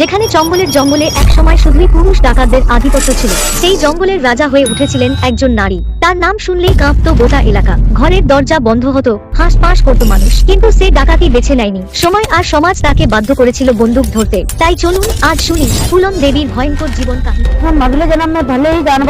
যেখানে জঙ্গলের জঙ্গলে একসময় শুধুই পুরুষ ডাকাতদের আধিপত্য ছিল, সেই জঙ্গলের রাজা হয়ে উঠেছিলেন একজন নারী। তার নাম শুনলেই কাঁপতো গোটা এলাকা। ঘরের দরজা বন্ধ হতো হাঁস পাশ করত মানুষ, কিন্তু সে ডাকাতি বেছে নেয়নি। সময় আর সমাজ তাকে বাধ্য করেছিল বন্দুক ধরতে। তাই চলুন আজ শুনি ফুলন দেবীর ভয়ঙ্কর জীবন কাহিনী। মগলে জন্ম ভলে গান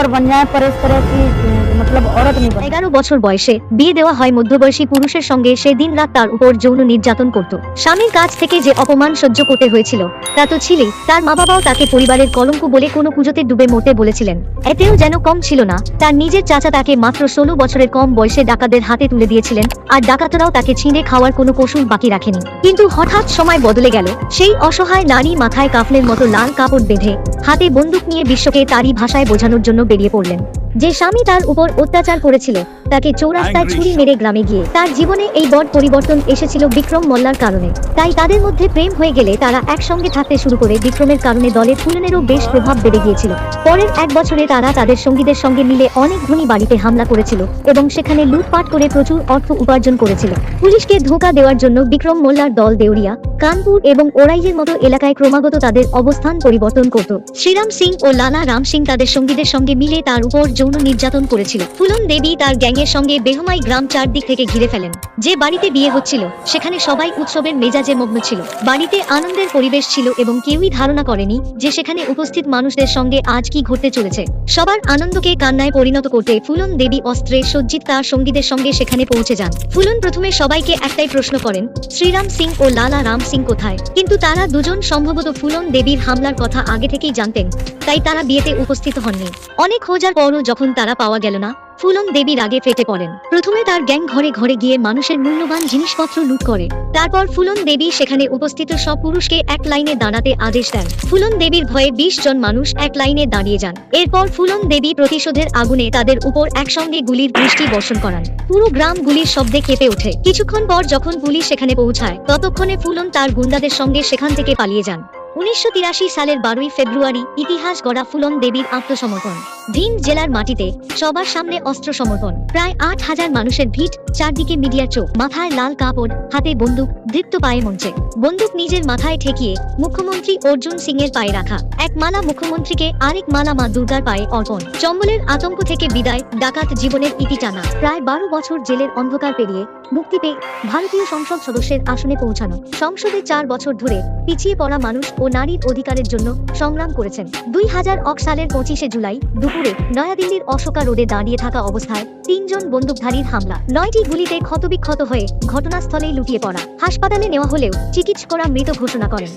जाए पर इस तरह की मतलब औरत नहीं बने এগারো বছর বয়সে বিয়ে দেওয়া হয় মধ্যবয়সী পুরুষের সঙ্গে সে দিন রাত তার উপর যৌন নির্যাতন করত স্বামীর কাছ থেকে যে অপমান সহ্য করতে হয়েছিল তা তো ছিলই তার মা বাবাও তাকে পরিবারের কলঙ্ক বলে কোনো পুজোতে ডুবে মরতে বলেছিলেন এতেও যেন কম ছিল না তার নিজের চাচা তাকে মাত্র ষোলো বছরের কম বয়সে ডাকাতদের হাতে তুলে দিয়েছিলেন আর ডাকাতরাও তাকে ছিঁড়ে খাওয়ার কোনো কৌশল বাকি রাখেনি কিন্তু হঠাৎ সময় বদলে গেল সেই অসহায় নারী মাথায় কাফলের মতো লাল কাপড় বেঁধে হাতে বন্দুক নিয়ে বিশ্বকে তারই ভাষায় বোঝানোর জন্য বেরিয়ে পড়লেন যে স্বামী তার উপর অত্যাচার করেছিল। তাকে চৌরাস্তায় ছুরি মেরে গ্রামে গিয়ে তার জীবনে এই বড় পরিবর্তন এসেছিল বিক্রম মোল্লার কারণে। তাই তাদের মধ্যে প্রেম হয়ে গেলে তারা একসঙ্গে থাকতে শুরু করে বিক্রমের কারণে দলে ফুলনেরও বেশ প্রভাব বেড়ে গিয়েছিল। পরের এক বছরে তারা তাদের সঙ্গীদের সঙ্গে মিলে অনেক ধনী বাড়িতে হামলা করেছিল এবং সেখানে লুটপাট করে প্রচুর অর্থ উপার্জন করেছিল। পুলিশকে ধোঁকা দেওয়ার জন্য বিক্রম মোল্লার দল দেউরিয়া কানপুর এবং ওরাইয়ের মতো এলাকায় ক্রমাগত তাদের অবস্থান পরিবর্তন করত। শ্রীরাম সিং ও লালা রাম সিং তাদের সঙ্গীদের সঙ্গে মিলে তার উপর যৌন নির্যাতন করেছিল। ফুলন দেবী তার গ্যাংয়ের সঙ্গে বেহমাই গ্রাম চারদিক থেকে ঘিরে ফেলেন। যে বাড়িতে বিয়ে হচ্ছিল, সেখানে সবাই উৎসবের মেজাজে মগ্ন ছিল। বাড়িতে আনন্দের পরিবেশ ছিল এবং কেউই ধারণা করেনি যে সেখানে উপস্থিত মানুষদের সঙ্গে আজ কি ঘটতে চলেছে। সবার আনন্দকে কান্নায় পরিণত করতে ফুলন দেবী অস্ত্রে সজ্জিত তার সঙ্গীদের সঙ্গে সেখানে পৌঁছে যান। ফুলন প্রথমে সবাইকে একটাই প্রশ্ন করেন, শ্রীরাম সিং ও লালা রাম সিং কোথায়? কিন্তু তারা দুজন সম্ভবত ফুলন দেবীর হামলার কথা আগে থেকেই জানতেন, তাই তারা বিয়েতে উপস্থিত হননি। অনেক খোঁজার পরও যখন তারা পাওয়া গেল না ফুলন দেবীর আগে ফেটে পড়েন। প্রথমে তার গ্যাং ঘরে ঘরে গিয়ে মানুষের মূল্যবান জিনিসপত্র লুট করে। তারপর ফুলন দেবী সেখানে উপস্থিত সব পুরুষকে এক লাইনে দাঁড়াতে আদেশ দেন। ফুলন দেবীর ভয়ে বিশ জন মানুষ এক লাইনে দাঁড়িয়ে যান। এরপর ফুলন দেবী প্রতিশোধের আগুনে তাদের উপর একসঙ্গে গুলির বৃষ্টি বর্ষণ করান। পুরো গ্রাম গুলির শব্দে কেঁপে ওঠে। কিছুক্ষণ পর যখন পুলিশ সেখানে পৌঁছায়, ততক্ষণে ফুলন তার গুন্ডাদের সঙ্গে সেখান থেকে পালিয়ে যান। উনিশশো তিরাশি সালের বারোই ফেব্রুয়ারি ইতিহাস গড়া ফুলন দেবীর আত্মসমর্পণ। ভিন জেলার মাটিতে সবার সামনে অস্ত্র সমর্পণ। প্রায় আট হাজার মানুষের ভিড়, চারদিকে মিডিয়ার চোখ, মাথায় লাল কাপড়, হাতে বন্দুক, দৃপ্ত পায়ে মঞ্চে। বন্দুক নিজের মাথায় ঠেকিয়ে মুখ্যমন্ত্রী অর্জুন সিং এর পায়ে রাখা। এক মালা মুখ্যমন্ত্রীকে আরেক মালা মা দুর্গার পায়ে অর্পণ। চম্বলের আতঙ্ক থেকে বিদায়, ডাকাত জীবনের ইতি টানা। প্রায় বারো বছর জেলের অন্ধকার পেরিয়ে মুক্তি পেয়ে ভারতীয় সংসদ সদস্যের আসনে পৌঁছানো। সংসদে চার বছর ধরে পিছিয়ে পড়া মানুষ ও নারীর অধিকারের জন্য সংগ্রাম করেছেন। দুই হাজার এক সালের পঁচিশে জুলাই দুপুরে নয়াদিল্লির অশোকা রোডে দাঁড়িয়ে থাকা অবস্থায় তিনজন বন্দুকধারীর হামলা। নয়টি গুলিতে ক্ষতবিক্ষত হয়ে ঘটনাস্থলেই লুটিয়ে পড়া। হাসপাতালে নেওয়া হলেও চিকিৎসকরা মৃত ঘোষণা করেন।